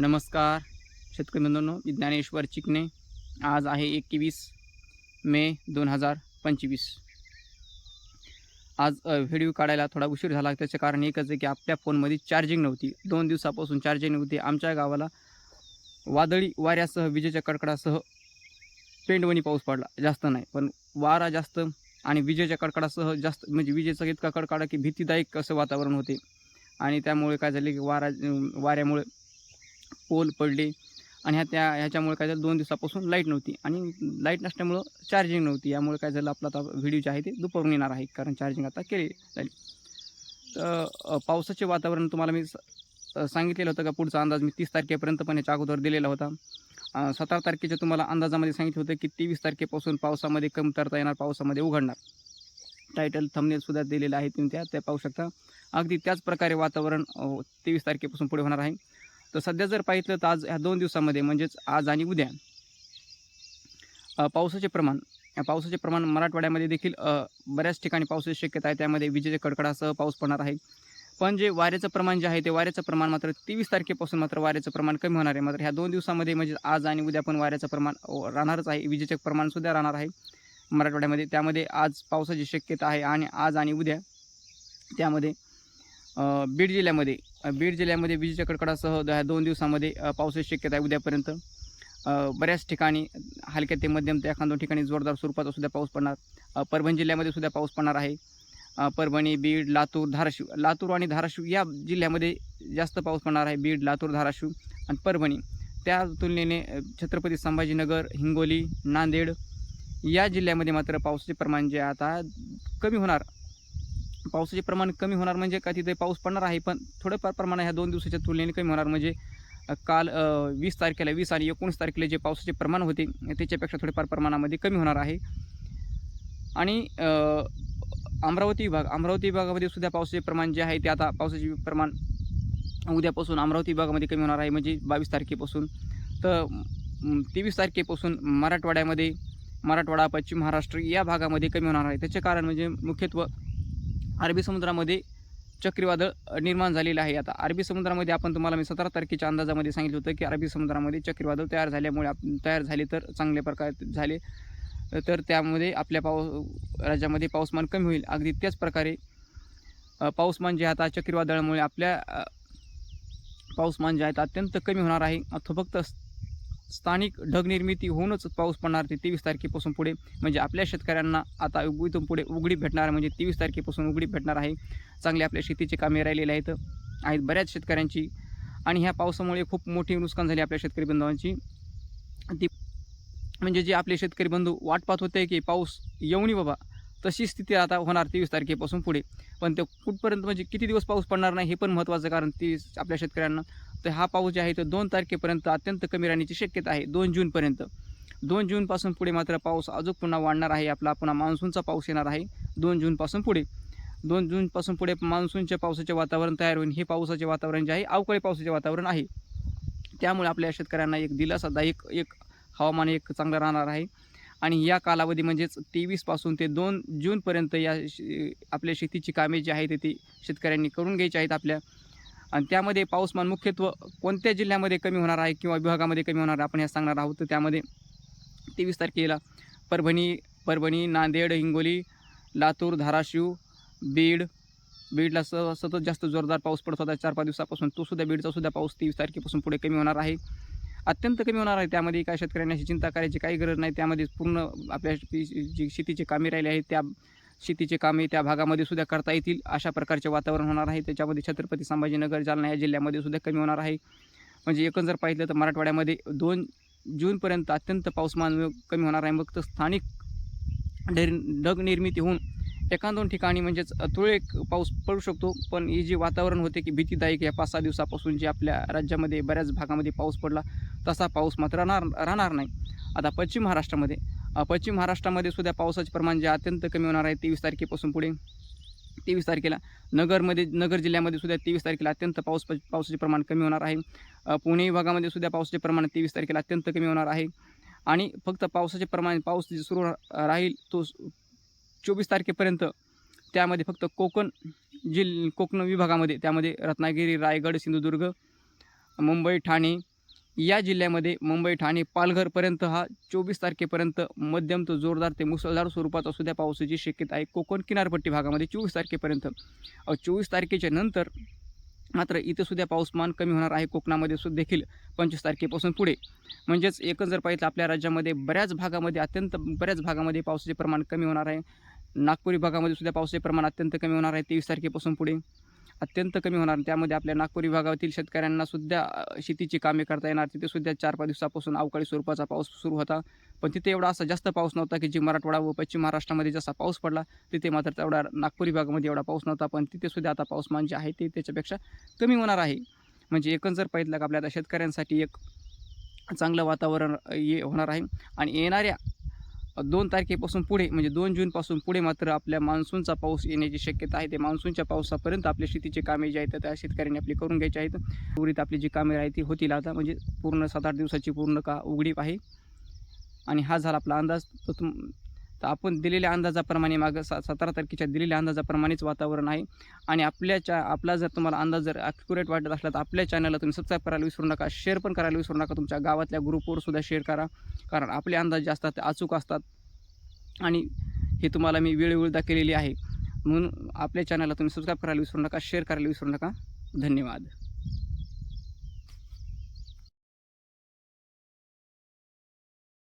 नमस्कार शेतकरी बंधूंनो मी ज्ञानेश्वर चिकणे आज आहे एकवीस मे दोन हजार पंचवीस. आज व्हिडिओ काढायला थोडा उशीर झाला त्याचं कारण एकच आहे की आपल्या फोनमध्ये चार्जिंग नव्हती. दोन दिवसापासून चार्जिंग नव्हती. आमच्या गावाला वादळी वाऱ्यासह विजेच्या कडकडासह पेंडवणी पाऊस पडला. जास्त नाही पण वारा जास्त आणि विजेच्या कडकडासह जास्त म्हणजे विजेचा इतका कडकडा की भीतीदायक असं वातावरण होते. आणि त्यामुळे काय झाले की वारा वाऱ्यामुळे पोल पडले आणि ह्या त्या ह्याच्यामुळे काय झालं दोन दिवसापासून लाइट नव्हती. आणि लाइट नसल्यामुळं चार्जिंग नव्हती. यामुळे काय झालं आपला आता व्हिडिओ जे आहे ते दुपारून येणार आहे कारण चार्जिंग आता केली जाईल तर पावसाचे वातावरण तुम्हाला मी स- सांगितलेलं होतं का पुढचा अंदाज मी तीस तारखेपर्यंत पण याच्या अगोदर दिलेला होता. सतरा तारखेच्या तुम्हाला अंदाजामध्ये सांगितलं होतं की तेवीस तारखेपासून पावसामध्ये कमतरता येणार पावसामध्ये उघडणार. टायटल थंबनेलसुद्धा दिलेलं आहे तुम्ही त्या त्या पाहू शकता. अगदी त्याच प्रकारे वातावरण तेवीस तारखेपासून पुढे होणार आहे. तर सध्या जर पाहिलं तर आज ह्या दोन दिवसामध्ये म्हणजेच आज आणि उद्या पावसाचे प्रमाण या पावसाचे प्रमाण मराठवाड्यामध्ये देखील बऱ्याच ठिकाणी पावसाची शक्यता आहे. त्यामध्ये विजेच्या कडकडासह पाऊस पडणार आहे. पण जे वाऱ्याचं प्रमाण जे आहे ते वाऱ्याचं प्रमाण मात्र तेवीस तारखेपासून मात्र वाऱ्याचं प्रमाण कमी होणार आहे. मात्र ह्या दोन दिवसामध्ये म्हणजे आज आणि उद्या पण वाऱ्याचं प्रमाण राहणारच आहे. विजेचे प्रमाणसुद्धा राहणार आहे मराठवाड्यामध्ये. त्यामध्ये आज पावसाची शक्यता आहे आणि आज आणि उद्या त्यामध्ये बीड जिल्ह्यामध्ये बीड जिल्ह्यामध्ये विजेच्या कडकडासह द- ह्या दोन दिवसामध्ये पावसाची शक्यता आहे उद्यापर्यंत. बऱ्याच ठिकाणी हलक्या ते मध्यम ते एखाद दोन ठिकाणी जोरदार स्वरूपाचा सुद्धा पाऊस पडणार. परभणी जिल्ह्यामध्ये सुद्धा पाऊस पडणार आहे. परभणी बीड लातूर धाराशिव लातूर आणि धाराशिव या जिल्ह्यामध्ये जास्त पाऊस पडणार आहे. बीड लातूर धाराशिव आणि परभणी. त्या तुलनेने छत्रपती संभाजीनगर हिंगोली नांदेड या जिल्ह्यामध्ये मात्र पावसाचे प्रमाण जे आता कमी होणार. पावसाचे प्रमाण कमी होणार म्हणजे का तिथे पाऊस पडणार आहे पण थोडंफार प्रमाण ह्या दोन दिवसाच्या तुलनेने कमी होणार म्हणजे काल वीस तारखेला वीस आणि एकोणीस तारखेला जे पावसाचे प्रमाण होते त्याच्यापेक्षा थोडेफार प्रमाणामध्ये कमी होणार आहे. आणि अमरावती विभाग अमरावती विभागामध्ये सुद्धा पावसाचे प्रमाण जे आहे ते आता पावसाचे प्रमाण उद्यापासून अमरावती विभागामध्ये कमी होणार आहे म्हणजे बावीस तारखेपासून. तर तेवीस तारखेपासून मराठवाड्यामध्ये मराठवाडा पश्चिम महाराष्ट्र या भागामध्ये कमी होणार आहे. त्याचे कारण म्हणजे मुख्यत्व अरबी समुद्रामध्ये चक्रीवादळ निर्माण झालेलं आहे. आता अरबी समुद्रामध्ये आपण तुम्हाला मी सतरा तारखेच्या अंदाजामध्ये सांगितलं होतं की अरबी समुद्रामध्ये चक्रीवादळ तयार झाल्यामुळे आप तयार झाले तर चांगल्या प्रकारे झाले तर त्यामध्ये आपल्या पाऊ राज्यामध्ये पाऊसमान कमी होईल. अगदी त्याच प्रकारे पाऊसमान जे आता चक्रीवादळामुळे आपल्या पाऊसमान जे आहे अत्यंत कमी होणार आहे. अथवा फक्त स्थानिक ढगनिर्मिती होऊनच पाऊस पडणार ते तेवीस तारखेपासून पुढे. म्हणजे आपल्या शेतकऱ्यांना आता इथून पुढे उघडी भेटणार म्हणजे तेवीस तारखेपासून उघडी भेटणार आहे. चांगले आपल्या शेतीचे कामे राहिलेले आहेत. आहेत बऱ्याच शेतकऱ्यांची. आणि ह्या पावसामुळे खूप मोठी नुकसान झाली आपल्या शेतकरी बांधवांची. ती म्हणजे जे आपले शेतकरी बंधू वाट पाहत होते की पाऊस येऊ बाबा तशी स्थिती आता होणार तेवीस तारखेपासून पुढे. पण ते कुठपर्यंत म्हणजे किती दिवस पाऊस पडणार नाही हे पण महत्त्वाचं कारण ती आपल्या शेतकऱ्यांना. तर हा पाऊस जे आहे तो दोन तारखेपर्यंत अत्यंत कमी राहण्याची शक्यता आहे दोन जूनपर्यंत. दोन जूनपासून पुढे मात्र पाऊस अजून पुन्हा वाढणार आहे आपला पुन्हा मान्सूनचा पाऊस येणार आहे दोन जूनपासून पुढे. दोन जूनपासून पुढे मान्सूनच्या पावसाचे वातावरण तयार होईल हे पावसाचे वातावरण जे आहे अवकाळी पावसाचे वातावरण आहे. त्यामुळे आपल्या शेतकऱ्यांना एक दिलासादायक एक हवामान एक चांगलं राहणार आहे. आणि या कालावधी म्हणजेच तेवीसपासून ते दोन जूनपर्यंत या आपल्या शेतीची कामे जी आहेत ती शेतकऱ्यांनी करून घ्यायची आहेत आपल्या आणि त्यामध्ये पाऊसमान मुख्यत्व कोणत्या जिल्ह्यामध्ये कमी होणार आहे किंवा विभागामध्ये कमी होणार आहे? आपण हे सांगणार आहोत. तर त्यामध्ये तेवीस तारखेला परभणी परभणी नांदेड हिंगोली लातूर धाराशिव बीड बीडला स सतत जास्त जोरदार पाऊस पडत होता. चार पाच दिवसापासून तो सुद्धा बीडचा सुद्धा पाऊस तेवीस तारखेपासून पुढे कमी होणार आहे. अत्यंत कमी होणार आहे. त्यामध्ये काय शेतकऱ्यांनी अशी चिंता करायची काही गरज नाही. त्यामध्ये पूर्ण आपल्या जी शेतीची कामे राहिली आहेत त्या शेतीचे कामे त्या भागामध्ये सुद्धा करता येतील. अशा प्रकारचे वातावरण होणार आहे. त्याच्यामध्ये छत्रपती संभाजीनगर जालना या जिल्ह्यामध्ये सुद्धा कमी होणार आहे. म्हणजे एकूण जर पाहिलं तर मराठवाड्यामध्ये दोन जूनपर्यंत अत्यंत पाऊसमान कमी होणार आहे. मग तर स्थानिक ढेर ढग निर्मिती होऊन एका दोन ठिकाणी म्हणजेच तुळेक पाऊस पडू शकतो. पण हे जे वातावरण होते की भीतीदायक या पाच सहा दिवसापासून जे आपल्या राज्यामध्ये बऱ्याच भागामध्ये पाऊस पडला तसा पाऊस मात्र राहणार राहणार नाही. आता पश्चिम महाराष्ट्रामध्ये पश्चिम महाराष्ट्रामध्ये सुद्धा पावसाचे प्रमाण जे अत्यंत कमी होणार आहे तेवीस तारखेपासून पुढे. तेवीस तारखेला नगरमध्ये नगर जिल्ह्यामध्ये सुद्धा तेवीस तारखेला अत्यंत पाऊस पावसाचे प्रमाण कमी होणार आहे. पुणे विभागामध्ये सुद्धा पावसाचे प्रमाण तेवीस तारखेला अत्यंत कमी होणार आहे. आणि फक्त पावसाचे प्रमाण पाऊस जे सुरू रा- राहील तो चोवीस तारखेपर्यंत त्यामध्ये फक्त कोकण जिल कोकण विभागामध्ये त्यामध्ये रत्नागिरी रायगड सिंधुदुर्ग मुंबई ठाणे या जिल्ह्यामध्ये मुंबई ठाणे पालघरपर्यंत हा चोवीस तारखेपर्यंत मध्यम तो जोरदार ते मुसळधार असू द्या पावसाची शक्यता आहे. कोकण किनारपट्टी भागामध्ये चोवीस तारखेपर्यंत. चोवीस तारखेच्या नंतर मात्र इथं सुद्धा पाऊसमान कमी होणार आहे. कोकणामध्ये सुद्धा देखील पंचवीस तारखेपासून पुढे. म्हणजेच एकच जर आपल्या राज्यामध्ये बऱ्याच भागामध्ये अत्यंत बऱ्याच भागामध्ये पावसाचे प्रमाण कमी होणार आहे. नागपुरी भागामध्ये सुद्धा पावसाचे प्रमाण अत्यंत कमी होणार आहे. तेवीस तारखेपासून पुढे अत्यंत कमी होणार. त्यामध्ये आपल्या नागपूर विभागातील शेतकऱ्यांना सुद्धा शेतीची कामे करता येणार. तिथे सुद्धा चार पाच दिवसापासून अवकाळी स्वरूपाचा पाऊस सुरू होता. पण तिथे एवढा असा जास्त पाऊस नव्हता की जी मराठवाडा व पश्चिम महाराष्ट्रामध्ये जसा पाऊस पडला तिथे मात्र तेवढा नागपूर विभागामध्ये एवढा पाऊस नव्हता. पण तिथे सुद्धा आता पाऊसमान जे म्हणजे आहे ते त्याच्यापेक्षा कमी होणार आहे. म्हणजे एकंदर जर पाहिलं का आपल्या आता शेतकऱ्यांसाठी एक चांगलं वातावरण ये होणार आहे. आणि येणाऱ्या दोन तारखेपासून पुढे म्हणजे दोन जूनपासून पुढे मात्र आपल्या मान्सूनचा पाऊस येण्याची शक्यता आहे. ते मान्सूनच्या पावसापर्यंत आपल्या शेतीचे कामे जे आहेत त्या शेतकऱ्यांनी आपली करून घ्यायची आहेत. उरीत आपली जी कामे आहे ती होतील आता. म्हणजे पूर्ण सात आठ दिवसाची पूर्ण का उघडीप आहे. आणि हा झाला आपला अंदाज. तो तुम तर आपण दिलेल्या अंदाजाप्रमाणे मागं सा सतरा तारखेच्या दिलेल्या अंदाजाप्रमाणेच वातावरण आहे. आणि आपल्या चा आपला जर तुम्हाला अंदाज जर ॲक्युरेट वाटत असला तर आपल्या चॅनलला तुम्ही सबस्क्राईब करायला विसरू नका शेअर पण करायला विसरू नका तुमच्या गावातल्या ग्रुपवर सुद्धा शेअर करा. कारण आपले अंदाज जे असतात ते अचूक असतात. आणि हे तुम्हाला मी वेळोवेळदा केलेली आहे. म्हणून आपल्या चॅनलला तुम्ही सबस्क्राईब करायला विसरू नका शेअर करायला विसरू नका. धन्यवाद.